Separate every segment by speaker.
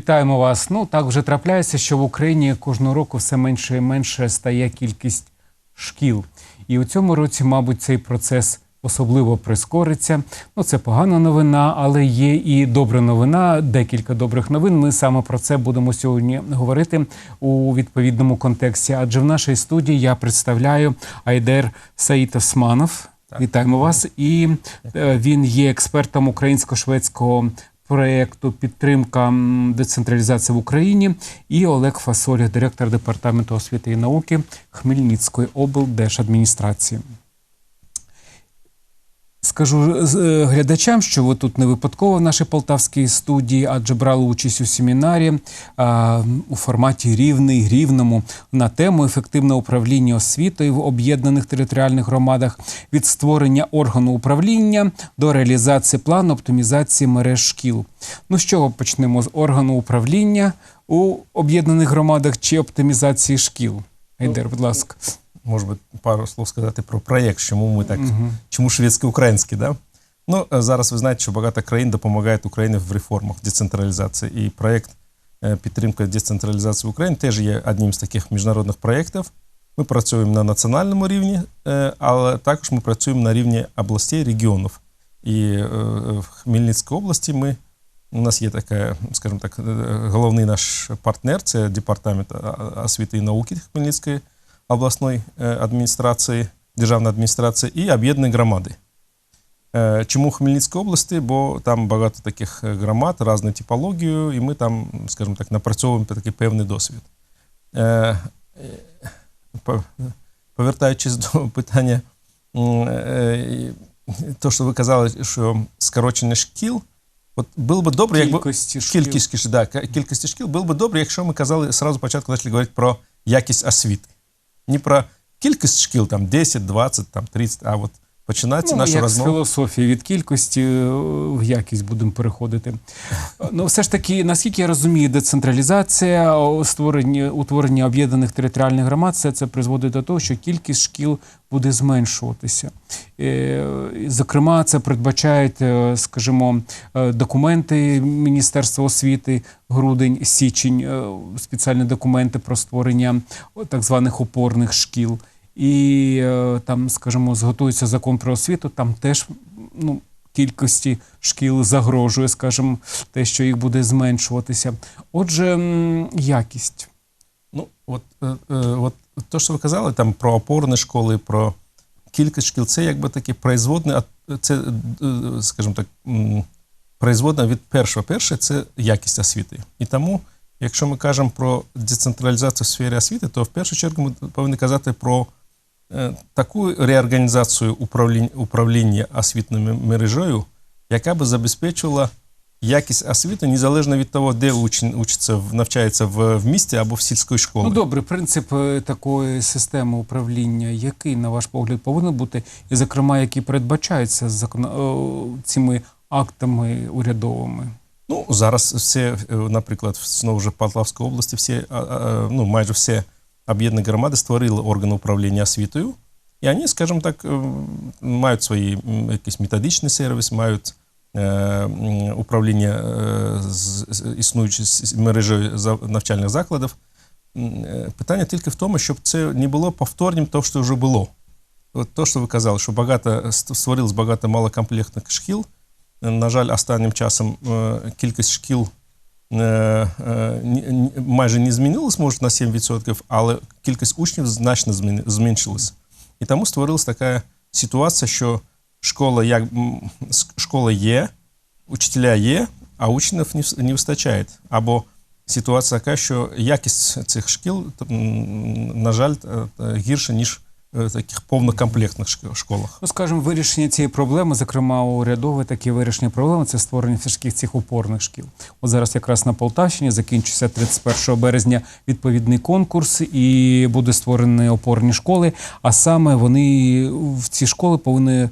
Speaker 1: Вітаємо вас. Ну так вже трапляється, що в Україні кожного року все менше і менше стає кількість шкіл. І у цьому році, мабуть, цей процес особливо прискориться. Ну, це погана новина, але є і добра новина. Декілька добрих новин. Ми саме про це будемо сьогодні говорити у відповідному контексті. Адже в нашій студії я представляю Айдер Саїд Османов. Вітаємо вас. І е, він є експертом українсько-шведського проєкту підтримка децентралізації в Україні. І Олег Фасоля, директор департаменту освіти і науки Хмельницької облдержадміністрації. Скажу з- е, глядачам, що ви тут не випадково в нашій полтавській студії, адже брали участь у семінарі а, у форматі рівний рівному на тему ефективне управління освітою в об'єднаних територіальних громадах від створення органу управління до реалізації плану оптимізації мереж шкіл. Ну з чого почнемо з органу управління у об'єднаних громадах чи оптимізації шкіл? Айдер, будь ласка.
Speaker 2: Может быть, пару слов сказати про проєкт, чому ми так, угу. чому шведсько-український, да? Ну, е, зараз ви знаєте, що багато країн допомагають Україні в реформах децентралізації. І проєкт е, підтримка децентралізації в Україні теж є одним з таких міжнародних проєктів. Ми працюємо на національному рівні, е, але також ми працюємо на рівні областей, регіонів. І в Хмельницькій області ми, у нас є така, скажімо так, головний наш партнер це департамент освіти і науки Хмельницької обласної е, адміністрації, державної адміністрації і об'єднані громади. Е, Чому в Хмельницькій області? Бо там багато таких е, громад, різної типології, і ми там, скажімо так, напрацьовуємо такий певний досвід. Е, е, по- Повертаючись до питання, м, е, то, що ви казали, що скорочення шкіл, от було б добре, якби
Speaker 1: Кількості шкіл.
Speaker 2: кількість, шкіл, да, ка- кількості шкіл, було б добре, якщо ми казали сразу початку почали говорити про якість освіти. Не про кількість шкіл, там 10, 20, там 30, а от починається
Speaker 1: Ну,
Speaker 2: наша
Speaker 1: як з
Speaker 2: розмова.
Speaker 1: філософії від кількості е, в якість будемо переходити. Ну, все ж таки, наскільки я розумію, децентралізація, створення, утворення об'єднаних територіальних громад, все це призводить до того, що кількість шкіл буде зменшуватися. Е, Зокрема, це передбачають, е, скажімо, документи Міністерства освіти, грудень, січень, спеціальні документи про створення так званих опорних шкіл. І е, там, скажімо, зготується закон про освіту, там теж ну, кількості шкіл загрожує, скажімо, те, що їх буде зменшуватися. Отже, якість.
Speaker 2: Ну, от, е, е, от то, що ви казали там про опорні школи, про кількість шкіл, це якби таке производне, це, скажімо так, м, производне від першого. Перше це якість освіти. І тому, якщо ми кажемо про децентралізацію в сфері освіти, то в першу чергу ми повинні казати про таку реорганізацію управління, управління освітною мережею, яка би забезпечувала якість освіти незалежно від того, де учень учиться, навчається в, в місті або в сільській школі.
Speaker 1: Ну добре, принцип е, такої системи управління, який, на ваш погляд, повинен бути, і, зокрема, який передбачається закон... цими актами урядовими.
Speaker 2: Ну, зараз все, е, наприклад, знову ж в Полтавській області, всі, ну, майже всі об'єднані громади створили органи управління освітою. І вони, скажімо так, е, мають свої м, якийсь методичний сервіс, мають е, м, управління е, з з існуючою с- мережею за- навчальних закладів. М, е, Питання тільки в тому, щоб це не було повторним того, що вже було. От то, що ви казали, що багато ст- створилось багато малокомплектних шкіл. На жаль, останнім часом е, кількість шкіл е, е, ні- ні- майже не змінилась, може, на 7%, але кількість учнів значно зменшилась. І тому створилась така ситуація, що школа, як, школа є, учителя є, а учнів не, вистачає. Або ситуація така, що якість цих шкіл, на жаль, е, е, гірша, ніж таких повнокомплектних шк- школах.
Speaker 1: Ну, скажімо, вирішення цієї проблеми, зокрема, урядове таке вирішення проблеми це створення все ж таки цих опорних шкіл. От зараз якраз на Полтавщині закінчиться 31 березня відповідний конкурс і буде створені опорні школи. А саме вони в ці школи повинні е,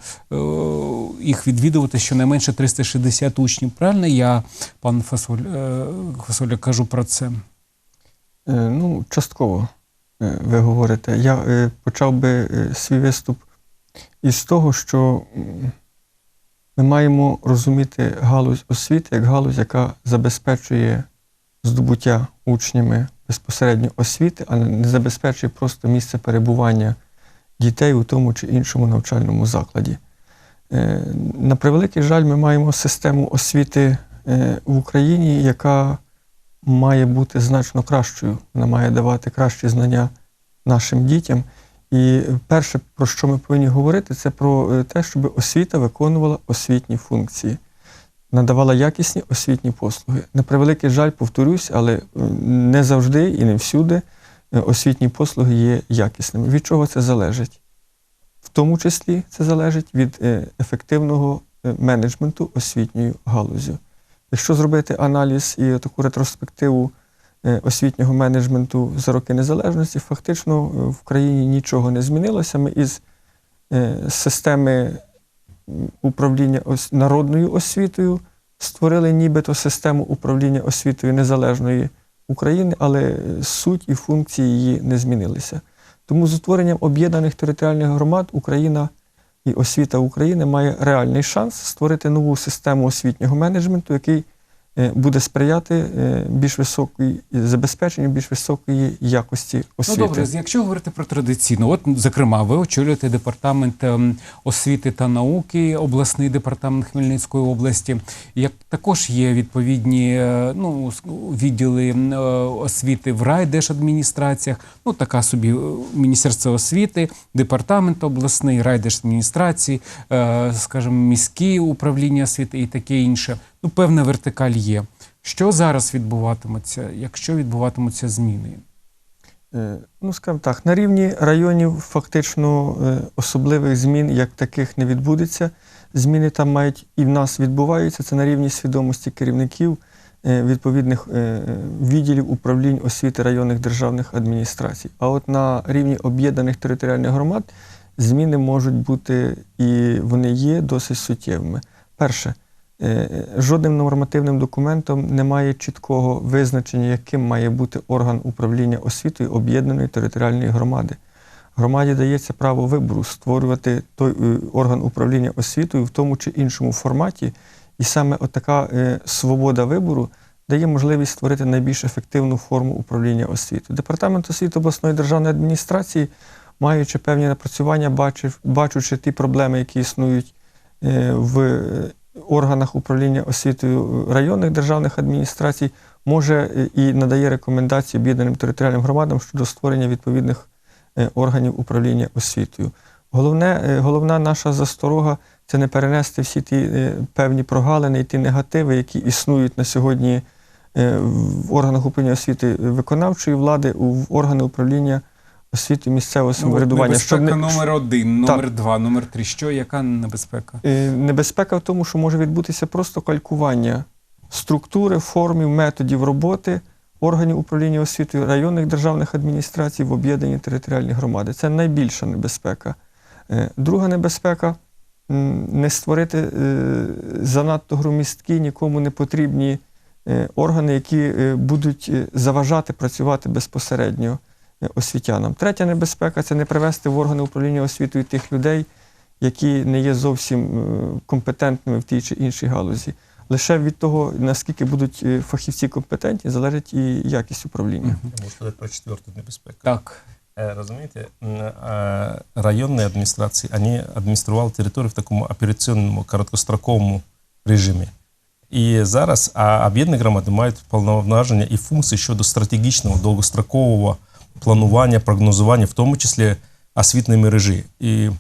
Speaker 1: їх відвідувати щонайменше 360 учнів. Правильно я, пан Фасоль, е, Фасоля, кажу про це?
Speaker 3: Е, Ну, частково е, ви говорите. Я е, почав би е, свій виступ із того, що ми маємо розуміти галузь освіти як галузь, яка забезпечує здобуття учнями безпосередньо освіти, а не забезпечує просто місце перебування дітей у тому чи іншому навчальному закладі. Е, На превеликий жаль, ми маємо систему освіти е, в Україні, яка має бути значно кращою. Вона має давати кращі знання нашим дітям. І перше, про що ми повинні говорити, це про е, те, щоб освіта виконувала освітні функції, надавала якісні освітні послуги. На превеликий жаль, повторюсь, але е, не завжди і не всюди е, освітні послуги є якісними. Від чого це залежить? В тому числі це залежить від ефективного менеджменту освітньою галузю. Якщо зробити аналіз і таку ретроспективу е, освітнього менеджменту за роки незалежності, фактично е, в країні нічого не змінилося. Ми із е, системи управління народною освітою створили нібито систему управління освітою незалежної України, але суть і функції її не змінилися. Тому з утворенням об'єднаних територіальних громад Україна і освіта України має реальний шанс створити нову систему освітнього менеджменту, який буде сприяти е, більш високій забезпеченню більш високої якості освіти.
Speaker 1: Ну добре, якщо говорити про традиційно, от зокрема, ви очолюєте департамент ем, освіти та науки, обласний департамент Хмельницької області. Як також є відповідні е, ну відділи е, освіти в райдержадміністраціях, ну така собі е, міністерство освіти, департамент обласний, райдержадміністрації, е, скажімо, міські управління освіти і таке інше. Ну, певна вертикаль є. Що зараз відбуватиметься, якщо відбуватимуться зміни?
Speaker 3: Е, Ну, скажімо так, на рівні районів фактично е, особливих змін як таких не відбудеться. Зміни там мають і в нас відбуваються. Це на рівні свідомості керівників е, відповідних відділів управлінь освіти районних державних адміністрацій. А от на рівні об'єднаних територіальних громад зміни можуть бути і вони є досить суттєвими. Перше, Жодним нормативним документом немає чіткого визначення, яким має бути орган управління освітою об'єднаної територіальної громади. Громаді дається право вибору створювати той е, орган управління освітою в тому чи іншому форматі, і саме отака е, свобода вибору дає можливість створити найбільш ефективну форму управління освітою. Департамент освіти обласної державної адміністрації, маючи певні напрацювання, бачив, бачучи ті проблеми, які існують е, в е, органах управління освітою районних державних адміністрацій, може е, і надає рекомендації об'єднаним територіальним громадам щодо створення відповідних е, органів управління освітою. Головне, е, головна наша засторога це не перенести всі ті е, певні прогалини і ті негативи, які існують на сьогодні е, в органах управління освіти виконавчої влади, в органи управління освіти місцевого самоврядування.
Speaker 1: Ну,
Speaker 3: щоб
Speaker 1: номер один,
Speaker 3: Так.
Speaker 1: номер два, номер три. Що, яка небезпека?
Speaker 3: Е, Небезпека в тому, що може відбутися просто калькування структури, формів, методів роботи органів управління освітою районних державних адміністрацій в об'єднані територіальні громади. Це найбільша небезпека. Е, Друга небезпека не створити е, занадто громісткі, нікому не потрібні органи, які будуть заважати працювати безпосередньо освітянам. Третя небезпека це не привести в органи управління освітою тих людей, які не є зовсім е, компетентними в тій чи іншій галузі. Лише від того, наскільки будуть е, фахівці компетентні, залежить і якість управління.
Speaker 2: Я сказати про четверту небезпеку.
Speaker 1: Так.
Speaker 2: Е, Розумієте, м, е, районні адміністрації вони адміністрували територію в такому операційному короткостроковому режимі. І зараз а об'єднані громади мають повноваження і функції щодо стратегічного довгострокового планування, прогнозування, в тому числі освітньої мережі. І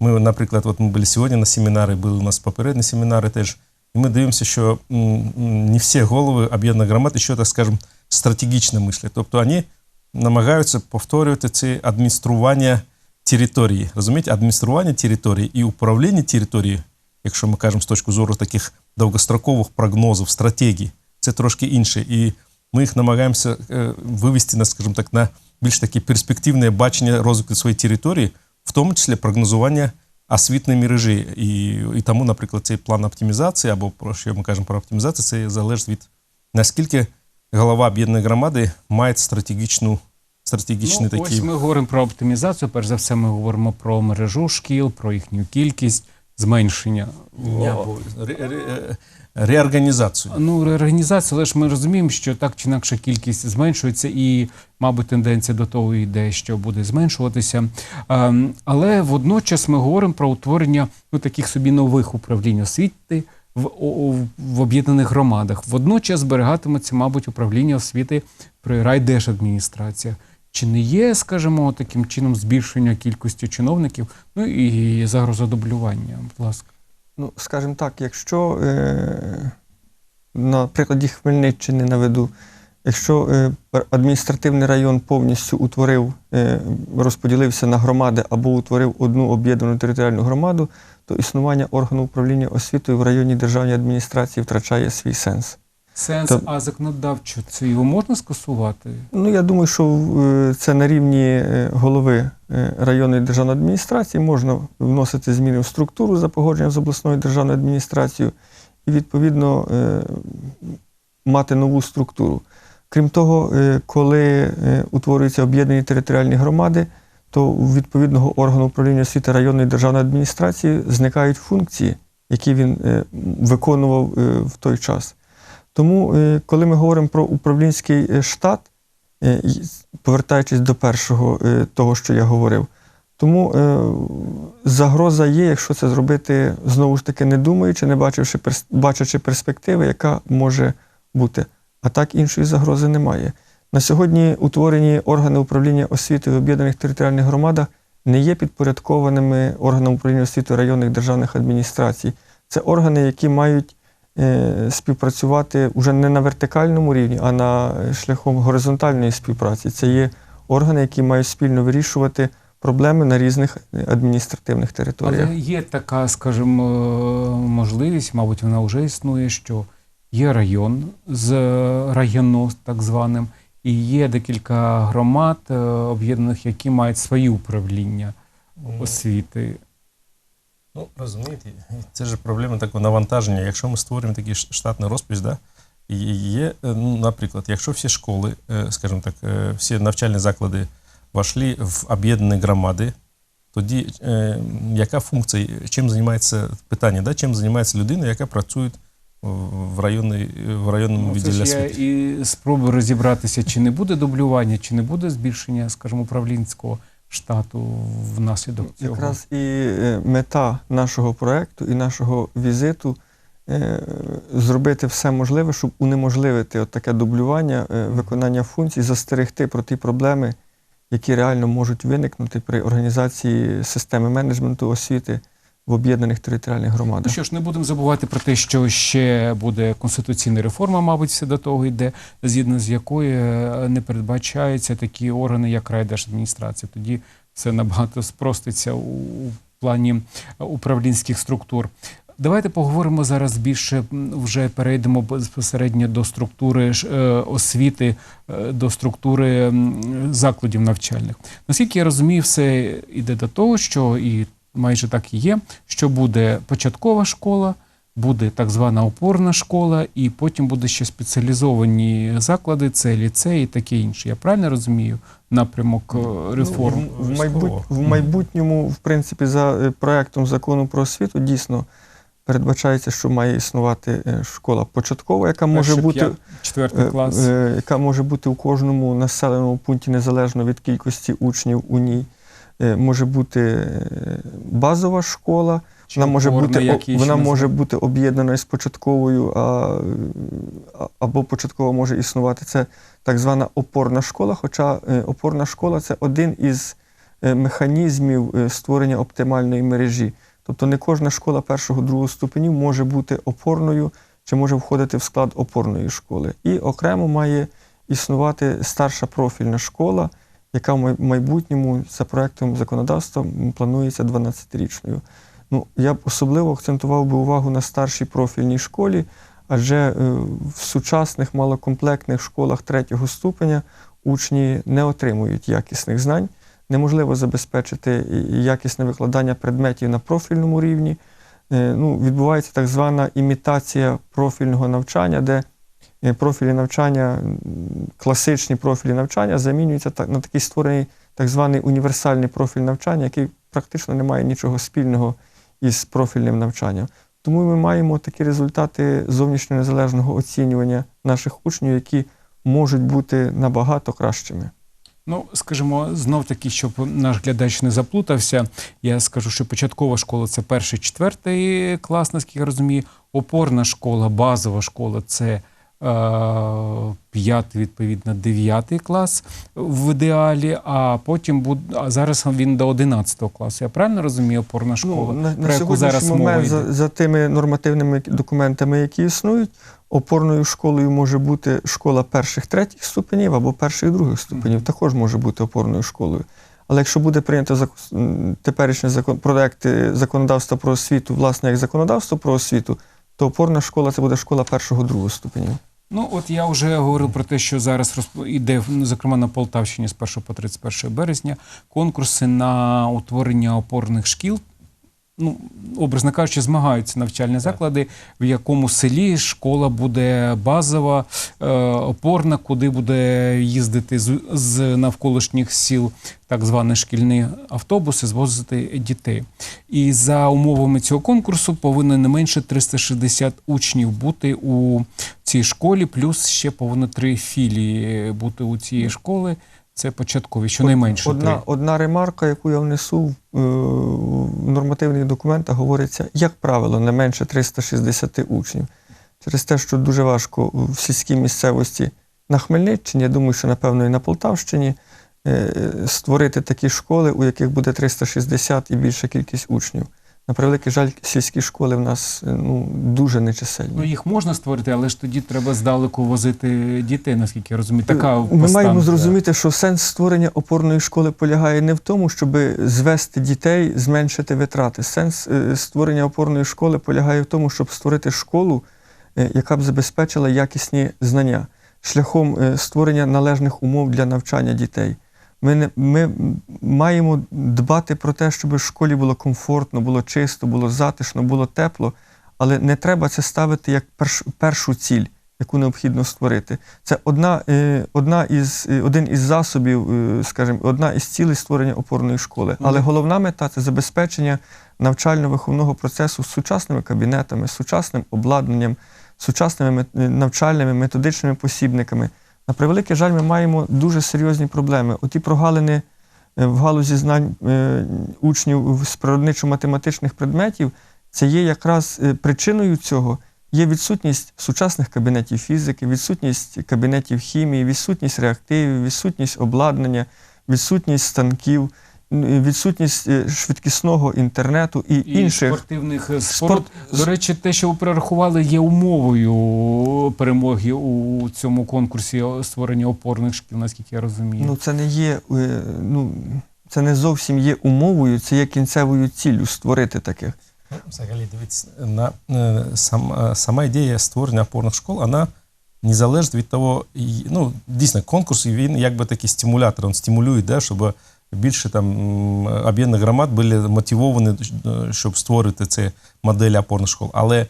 Speaker 2: ми, наприклад, от ми були сьогодні на семінарі, були у нас попередні семінари теж. І ми дивимося, що не всі голови об'єднаних громад ще, так скажемо, стратегічно мислять. Тобто вони намагаються повторювати це адміністрування території. Розумієте, адміністрування території і управління територією, якщо ми кажемо з точки зору таких довгострокових прогнозів, стратегій, це трошки інше. І ми їх намагаємося е, вивести на, скажімо так, на більш таке перспективне бачення розвитку своєї території, в тому числі прогнозування освітної мережі. І, і тому, наприклад, цей план оптимізації, або про що ми кажемо про оптимізацію, це залежить від наскільки голова об'єднаної громади має стратегічну, стратегічний
Speaker 1: ну,
Speaker 2: такий.
Speaker 1: Ось ми говоримо про оптимізацію. Перш за все, ми говоримо про мережу шкіл, про їхню кількість, зменшення.
Speaker 2: Не обов'язково. Ре- ре- реорганизацию.
Speaker 1: Ну, реорганізація, але ж ми розуміємо, що так чи інакше кількість зменшується, і, мабуть, тенденція до того йде, що буде зменшуватися. Але водночас ми говоримо про утворення ну, таких собі нових управлінь освіти в, о- в об'єднаних громадах. Водночас зберігатиметься, мабуть, управління освіти при райдержадміністраціях. Чи не є, скажімо, таким чином збільшення кількості чиновників, ну і загроза дублювання, будь ласка.
Speaker 3: Ну, скажімо так, якщо е, на прикладі Хмельниччини наведу, якщо е, адміністративний район повністю утворив, е, розподілився на громади або утворив одну об'єднану територіальну громаду, то існування органу управління освітою в районній державній адміністрації втрачає свій сенс.
Speaker 1: Сенс,
Speaker 3: Та-
Speaker 1: а законодавчо це його можна скасувати?
Speaker 3: Ну, я думаю, що е, це на рівні е, голови е, районної державної адміністрації можна вносити зміни в структуру за погодженням з обласною державною адміністрацією і, відповідно, мати нову структуру. Крім того, коли утворюються об'єднані територіальні громади, то у відповідного органу управління освіти районної державної адміністрації зникають функції, які він виконував в той час. Тому, е, коли ми говоримо про управлінський е, штат, е, повертаючись до першого того, що я говорив, тому загроза є, якщо це зробити знову ж таки не думаючи, не бачивши бачачи перспективи, яка може бути. А так іншої загрози немає. На сьогодні утворені органи управління освіти в об'єднаних територіальних громадах не є підпорядкованими органам управління освіти районних державних адміністрацій. Це органи, які мають співпрацювати вже не на вертикальному рівні, а на е, шляхом горизонтальної співпраці. Це є органи, які мають спільно вирішувати проблеми на різних е, адміністративних територіях.
Speaker 1: Але є така, скажімо, можливість, мабуть, вона вже існує, що є район з районо, так званим, і є декілька громад е, об'єднаних, які мають свої управління освіти.
Speaker 2: Ну, розумієте, це ж проблема такого навантаження. Якщо ми створюємо такий штатний розпис, да, є, е, ну, наприклад, якщо всі школи, е, скажімо так, е, всі навчальні заклади вошли в об'єднані громади, тоді е, яка функція, чим займається питання, да, чим займається людина, яка працює в, районній, в районному
Speaker 1: Ну,
Speaker 2: відділі
Speaker 1: я
Speaker 2: освіти?
Speaker 1: і спробую розібратися, чи не буде дублювання, чи не буде збільшення, скажімо, управлінського штату внаслідок цього.
Speaker 3: Якраз і е, мета нашого проекту і нашого візиту е, зробити все можливе, щоб унеможливити от таке дублювання, е, виконання функцій, застерегти про ті проблеми, які реально можуть виникнути при організації системи менеджменту освіти в об'єднаних територіальних
Speaker 1: Ну
Speaker 3: громадах.
Speaker 1: що ж, не будемо забувати про те, що ще буде конституційна реформа, мабуть, все до того йде, згідно з якою е, не передбачаються такі органи, як райдержадміністрація. Тоді все набагато спроститься у, у плані управлінських структур. Давайте поговоримо зараз більше. Вже перейдемо безпосередньо до структури е, освіти, е, до структури закладів навчальних. Наскільки я розумію, все йде до того, що і майже так і є, що буде початкова школа, буде так звана опорна школа, і потім буде ще спеціалізовані заклади, це ліцей і таке інше. Я правильно розумію напрямок е, реформ?
Speaker 3: Ну, в, майбут... в майбутньому, в принципі, за е, проектом закону про освіту дійсно передбачається, що має існувати е, школа початкова, яка може бути.
Speaker 1: клас.
Speaker 3: яка може бути у кожному населеному пункті незалежно від кількості учнів у ній. Е, Може бути е, базова школа,
Speaker 1: Чи
Speaker 3: вона може бути,
Speaker 1: як її
Speaker 3: о-
Speaker 1: ще
Speaker 3: вона може бути об'єднана з початковою, а, або початкова може існувати. Це так звана опорна школа. Хоча е, опорна школа це один із механізмів створення оптимальної мережі. Тобто не кожна школа першого другого ступенів може бути опорною чи може входити в склад опорної школи. І окремо має існувати старша профільна школа, яка в майбутньому за проектом законодавства планується 12-річною. Ну, я б особливо акцентував би увагу на старшій профільній школі, адже е, в сучасних малокомплектних школах третього ступеня учні не отримують якісних знань. Неможливо забезпечити якісне викладання предметів на профільному рівні. Е, Ну, відбувається так звана імітація профільного навчання, де профілі навчання, класичні профілі навчання замінюються на такий створений так званий універсальний профіль навчання, який практично не має нічого спільного із профільним навчанням. Тому ми маємо такі результати зовнішнього незалежного оцінювання наших учнів, які можуть бути набагато кращими.
Speaker 1: Ну, скажімо, знов таки, щоб наш глядач не заплутався, я скажу, що початкова школа це перший, четвертий клас, наскільки я розумію. Опорна школа, базова школа це е, п'ятий, відповідно, дев'ятий клас в ідеалі, а потім буде, а зараз він до 11 класу. Я правильно розумію, опорна школа,
Speaker 3: Ну, на,
Speaker 1: про
Speaker 3: на
Speaker 1: яку зараз
Speaker 3: сьогоднішній
Speaker 1: мова йде?
Speaker 3: за, за тими нормативними документами, які існують, опорною школою може бути школа перших третіх ступенів або перших других ступенів. Також може бути опорною школою. Але якщо буде прийнято зак- теперішній закон проект е, законодавства про освіту, власне, як законодавство про освіту, то опорна школа це буде школа першого другого ступенів.
Speaker 1: Ну, от я вже говорив про те, що зараз розп- ну, зокрема на Полтавщині з 1 по 31 березня, конкурси на утворення опорних шкіл. Ну, образно кажучи, змагаються навчальні заклади, в якому селі школа буде базова, е, опорна, куди буде їздити з, з навколишніх сіл так звані шкільні автобуси, звозити дітей. І за умовами цього конкурсу повинно не менше 360 учнів бути у цій школі, плюс ще повинно три філії бути у цієї школи. Це початкові, щонайменше
Speaker 3: Одна, одна ремарка, яку я внесу в, е, в нормативних документах, говориться, як правило, не менше 360 учнів. Через те, що дуже важко в сільській місцевості на Хмельниччині, я думаю, що напевно і на Полтавщині, е, створити такі школи, у яких буде 360 і більша кількість учнів. На превеликий жаль, сільські школи в нас е, ну, дуже нечисельні.
Speaker 1: Ну, їх можна створити, але ж тоді треба здалеку возити дітей, наскільки я розумію. Така
Speaker 3: Ми
Speaker 1: постан-
Speaker 3: маємо зрозуміти, що сенс створення опорної школи полягає не в тому, щоб звести дітей, зменшити витрати. Сенс е, створення опорної школи полягає в тому, щоб створити школу, е, яка б забезпечила якісні знання шляхом е, створення належних умов для навчання дітей. Ми, не, ми маємо дбати про те, щоб в школі було комфортно, було чисто, було затишно, було тепло, але не треба це ставити як перш, першу ціль, яку необхідно створити. Це одна, е, одна із, е, один із засобів, е, скажімо, одна із цілей створення опорної школи. Але головна мета це забезпечення навчально-виховного процесу з сучасними кабінетами, з сучасним обладнанням, сучасними е, навчальними методичними посібниками. На превеликий жаль, ми маємо дуже серйозні проблеми. Оті прогалини е, в галузі знань е, учнів з природничо-математичних предметів, це є якраз е, причиною цього. Є відсутність сучасних кабінетів фізики, відсутність кабінетів хімії, відсутність реактивів, відсутність обладнання, відсутність станків, відсутність е, швидкісного інтернету і,
Speaker 1: і
Speaker 3: інших.
Speaker 1: спортивних е,
Speaker 3: Спорт-
Speaker 1: споруд. До речі, те, що ви перерахували, є умовою перемоги у цьому конкурсі створення опорних шкіл, наскільки я розумію.
Speaker 3: Ну, це не є, е, ну, це не зовсім є умовою, це є кінцевою ціллю створити таких.
Speaker 2: Ну, Взагалі, дивіться, на, сам, сама ідея створення опорних школ, вона не залежить від того, і- ну, дійсно, конкурс, він якби такий стимулятор, він стимулює, да, щоб більше там об'єднаних громад були мотивовані, е, щоб створити ці моделі опорних школ. Але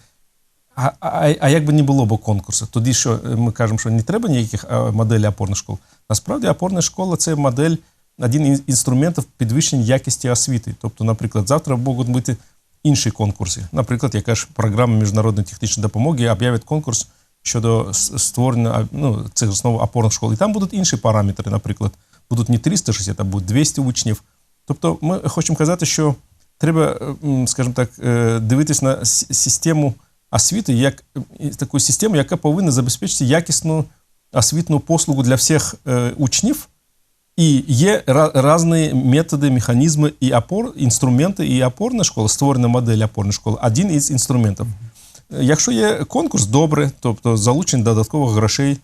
Speaker 2: а, а, а як би не було б конкурсу, тоді що е, ми кажемо, що не треба ніяких е, моделей опорних школ. Насправді опорна школа це модель, один із інструментів підвищення якості освіти. Тобто, наприклад, завтра можуть бути інші конкурси. Наприклад, яка ж програма міжнародної технічної допомоги об'явить конкурс щодо створення ну, цих знову опорних школ. І там будуть інші параметри, наприклад, будуть не 360, а будуть 200 учнів. Тобто, ми хочемо казати, що треба, е, скажімо так, е, дивитись на систему освіти як таку систему, яка повинна забезпечити якісну освітну послугу для всіх е, учнів. І є різні методи, механізми і опор, інструменти, і опорна школа, створена модель опорної школи, один із інструментів. Якщо є конкурс, добре, тобто залучення додаткових грошей.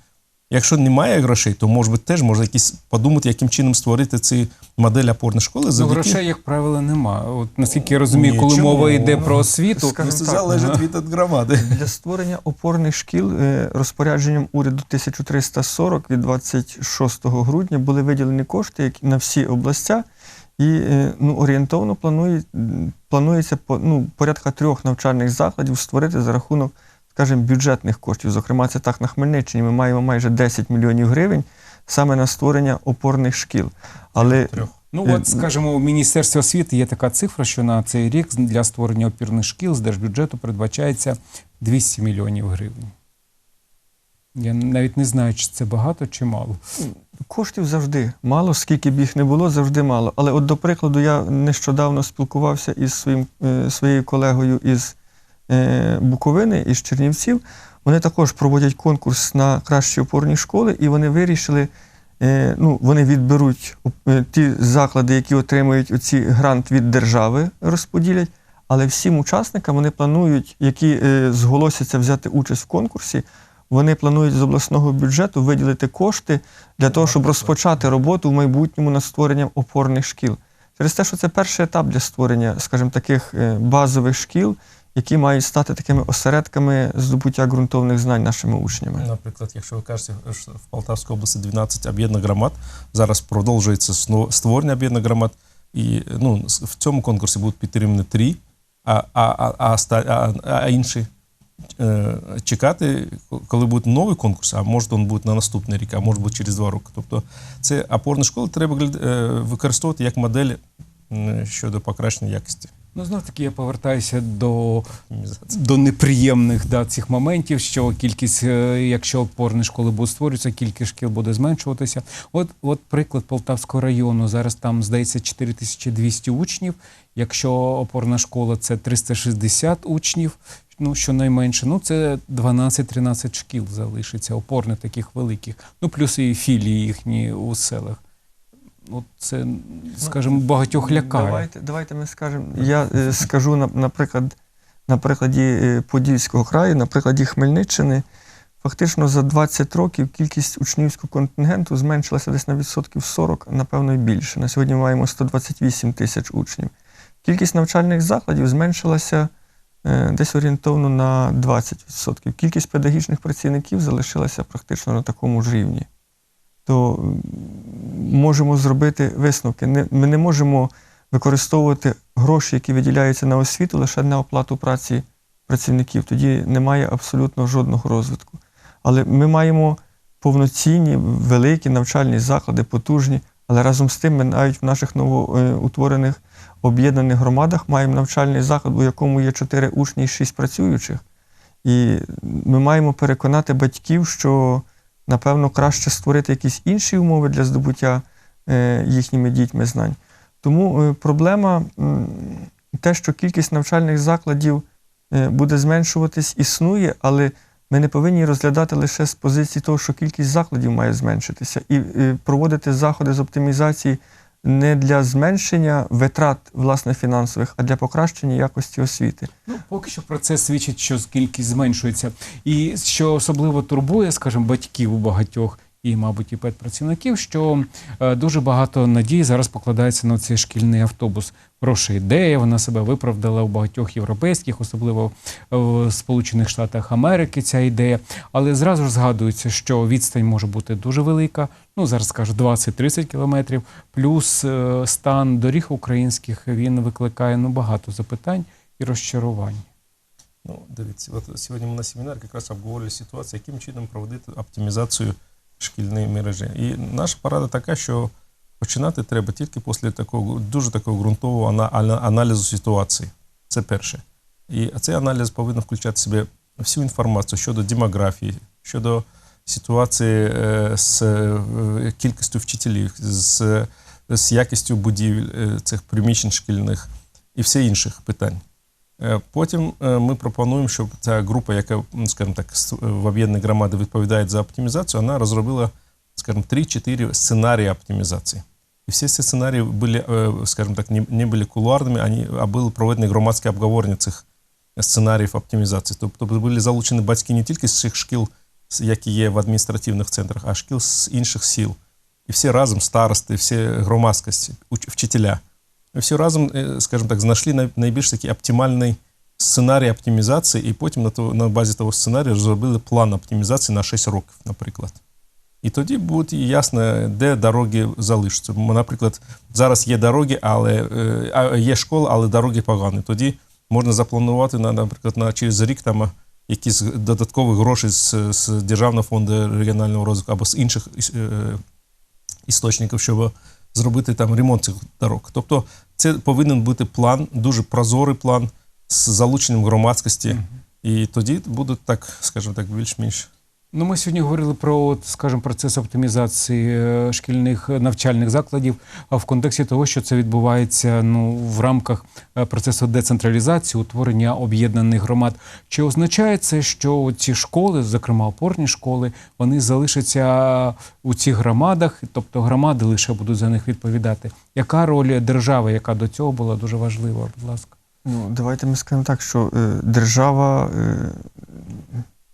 Speaker 2: Якщо немає грошей, то може бути теж можна якісь подумати, яким чином створити ці моделі опорної школи.
Speaker 1: Ну,
Speaker 2: завдяки-
Speaker 1: грошей, як правило, нема. От наскільки я розумію,
Speaker 2: Ні,
Speaker 1: коли
Speaker 2: чому?
Speaker 1: мова йде про освіту,
Speaker 3: Скажімо
Speaker 2: Це
Speaker 3: так,
Speaker 2: залежить від громади.
Speaker 3: Для створення опорних шкіл е, розпорядженням уряду 1340 від 26 грудня були виділені кошти на всі областя, і е, ну, орієнтовно планує, планується ну, порядка трьох навчальних закладів створити за рахунок, скажімо, бюджетних коштів. Зокрема, це так на Хмельниччині. Ми маємо майже 10 мільйонів гривень саме на створення опорних шкіл. Але
Speaker 1: Ну,
Speaker 3: Е,
Speaker 1: от, скажімо, у Міністерстві освіти є така цифра, що на цей рік для створення опірних шкіл з держбюджету передбачається 200 мільйонів гривень. Я навіть не знаю, чи це багато чи мало.
Speaker 3: Коштів завжди мало, скільки б їх не було, завжди мало. Але от, до прикладу, я нещодавно спілкувався із своїм, е, своєю колегою із е, Буковини, із Чернівців. Вони також проводять конкурс на кращі опорні школи, і вони вирішили, е, ну, вони відберуть е, ті заклади, які отримують оці грант від держави, розподілять. Але всім учасникам вони планують, які зголосяться взяти участь в конкурсі, вони планують з обласного бюджету виділити кошти для того, щоб розпочати роботу в майбутньому над створенням опорних шкіл. Через те, що це перший етап для створення, скажімо, таких базових шкіл, які мають стати такими осередками здобуття ґрунтовних знань нашими учнями.
Speaker 2: Наприклад, якщо ви кажете, що в Полтавській області 12 об'єднаних громад, зараз продовжується створення об'єднаних громад, і ну, в цьому конкурсі будуть підтримані три, а, а, а, а, а, інші е, чекати, коли буде новий конкурс, а може він буде на наступний рік, а може бути через два роки. Тобто це опорні школи треба е, використовувати як модель щодо покращення якості.
Speaker 1: Ну, знов таки, я повертаюся до до неприємних да, цих моментів, що кількість, е, якщо опорні школи будуть створюватися, кількість шкіл буде зменшуватися. От, от приклад Полтавського району. Зараз там здається 4200 учнів. Якщо опорна школа це 360 учнів, ну щонайменше, ну це 12-13 шкіл залишиться, опорних таких великих. Ну плюс і філії їхні у селах. От це, скажімо, багатьох лякає.
Speaker 3: Давайте, давайте ми скажемо. Я е, скажу на- наприклад, на прикладі е, Подільського краю, на прикладі Хмельниччини. Фактично за 20 років кількість учнівського контингенту зменшилася десь на відсотків 40, напевно, і більше. На сьогодні ми маємо 128 тисяч учнів. Кількість навчальних закладів зменшилася е, десь орієнтовно на 20%. Кількість педагогічних працівників залишилася практично на такому ж рівні. То можемо зробити висновки. Ми не можемо використовувати гроші, які виділяються на освіту, лише на оплату праці працівників. Тоді немає абсолютно жодного розвитку. Але ми маємо повноцінні, великі навчальні заклади, потужні, але разом з тим ми навіть в наших новоутворених об'єднаних громадах маємо навчальний заклад, у якому є 4 учні і 6 працюючих. І ми маємо переконати батьків, що напевно краще створити якісь інші умови для здобуття е, їхніми дітьми знань. Тому е, проблема те, що кількість навчальних закладів е, буде зменшуватись, існує, але ми не повинні розглядати лише з позиції того, що кількість закладів має зменшитися, і проводити заходи з оптимізації не для зменшення витрат власне фінансових, а для покращення якості освіти.
Speaker 1: Ну, поки що про це свідчить, що кількість зменшується. І що особливо турбує, скажімо, батьків у багатьох і, мабуть, і педпрацівників, що е, дуже багато надій зараз покладається на цей шкільний автобус. Хороша ідея, вона себе виправдала у багатьох європейських, особливо в Сполучених Штатах Америки, ця ідея. Але зразу ж згадується, що відстань може бути дуже велика. Ну зараз скажу 20-30 кілометрів. Плюс е, стан доріг українських він викликає ну багато запитань і розчарувань.
Speaker 2: Ну, дивіться, от сьогодні ми на семінарі якраз обговорювали ситуацію, яким чином проводити оптимізацію шкільної мережі. І наша порада така, що починати треба тільки після такого дуже такого ґрунтового ана- ана- аналізу ситуації. Це перше. І цей аналіз повинен включати в себе всю інформацію щодо демографії, щодо ситуації е, з е, кількістю вчителів, з, з якістю будівель е, цих приміщень шкільних і все інших питань. Е, Потім е, ми пропонуємо, щоб ця група, яка, ну, скажімо так, в об'єднані громади відповідає за оптимізацію, вона розробила, скажімо, 3-4 сценарії оптимізації. І всі ці сценарії були, е, скажімо так, не, були кулуарними, ані, а були проведені громадські обговорення цих сценаріїв оптимізації. Тобто були залучені батьки не тільки з цих шкіл, які є в адміністративних центрах, а шкіл з інших сіл. І всі разом, старости, всі громадськості, вчителя. Всі разом, е, скажімо так, знайшли найбільш такий оптимальний сценарій оптимізації, і потім на, то, на базі того сценарію зробили план оптимізації на 6 років, наприклад. І тоді буде ясно, де дороги залишаться. Наприклад, зараз є дороги, але е, є школа, але дороги погані. Тоді можна запланувати на, наприклад, на через рік там якісь додаткові гроші з, з Державного фонду регіонального розвитку або з інших е, істочників, щоб зробити там ремонт цих дорог. Тобто, це повинен бути план, дуже прозорий план з залученням громадськості. І тоді буде так, скажімо так, більш-менш.
Speaker 1: Ну, ми сьогодні говорили про, от, скажімо, процес оптимізації е, шкільних е, навчальних закладів в контексті того, що це відбувається ну, в рамках е, процесу децентралізації, утворення об'єднаних громад. Чи означає це, що ці школи, зокрема опорні школи, вони залишаться у цих громадах, тобто громади лише будуть за них відповідати? Яка роль держави, яка до цього була дуже важлива, будь ласка?
Speaker 3: Ну, давайте ми скажемо так, що е, держава е,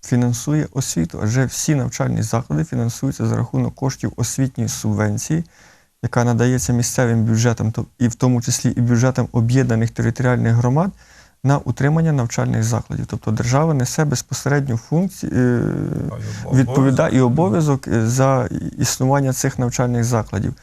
Speaker 3: фінансує освіту, адже всі навчальні заклади фінансуються за рахунок коштів освітньої субвенції, яка надається місцевим бюджетам, і в тому числі і бюджетам об'єднаних територіальних громад на утримання навчальних закладів. Тобто держава несе безпосередню функцію, е, відповідає і обов'язок е, за існування цих навчальних закладів.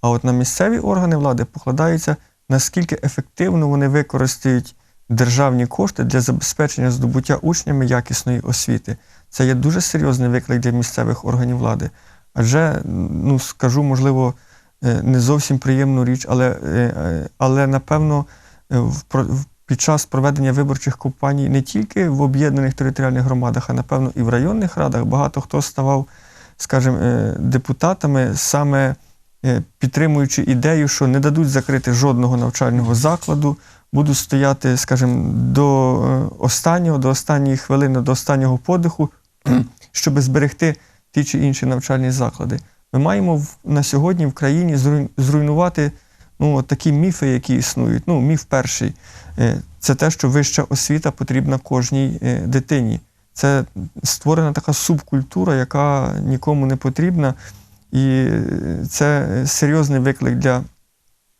Speaker 3: А от на місцеві органи влади покладається, наскільки ефективно вони використають державні кошти для забезпечення здобуття учнями якісної освіти. Це є дуже серйозний виклик для місцевих органів влади. Адже, ну скажу, можливо, е, не зовсім приємну річ, але, е, е, але напевно, в під час проведення виборчих кампаній не тільки в об'єднаних територіальних громадах, а напевно і в районних радах багато хто ставав, скажімо, депутатами саме підтримуючи ідею, що не дадуть закрити жодного навчального закладу, будуть стояти, скажімо, до е, останнього, до останньої хвилини, до останнього подиху, щоб зберегти ті чи інші навчальні заклади. Ми маємо на сьогодні в країні зруй- зруйнувати ну, такі міфи, які існують. Ну, міф перший е, це те, що вища освіта потрібна кожній е, дитині. Це створена така субкультура, яка нікому не потрібна. І це серйозний виклик для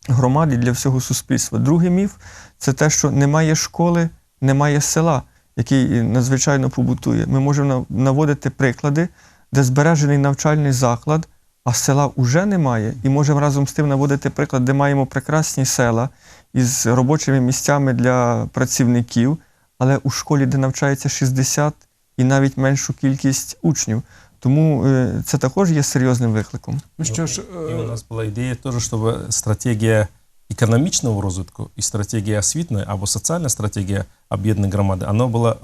Speaker 3: громад і для всього суспільства. Другий міф це те, що немає школи, немає села, який надзвичайно побутує. Ми можемо наводити приклади, де збережений навчальний заклад, а села вже немає. І можемо разом з тим наводити приклад, де маємо прекрасні села із робочими місцями для працівників, але у школі, де навчається 60 і навіть меншу кількість учнів. Тому е, це також є серйозним викликом.
Speaker 1: Ну що ж,
Speaker 2: І у
Speaker 1: е,
Speaker 2: нас була ідея теж, щоб стратегія економічного розвитку і стратегія освітної або соціальна стратегія об'єднаної громади, вона була,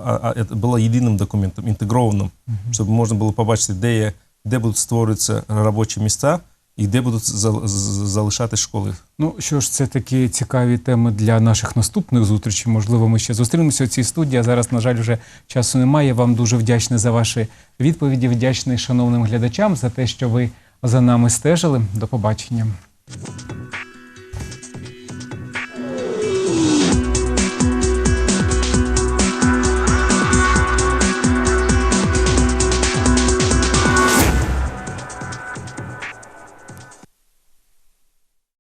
Speaker 2: це була єдиним документом, інтегрованим, щоб можна було побачити, де, є, де будуть створюватися робочі місця і де будуть зал- залишати школи.
Speaker 1: Ну що ж, це такі цікаві теми для наших наступних зустрічей. Можливо, ми ще зустрінемося у цій студії. А зараз, на жаль, вже часу немає. Вам дуже вдячний за ваші відповіді. Вдячний шановним глядачам за те, що ви за нами стежили. До побачення.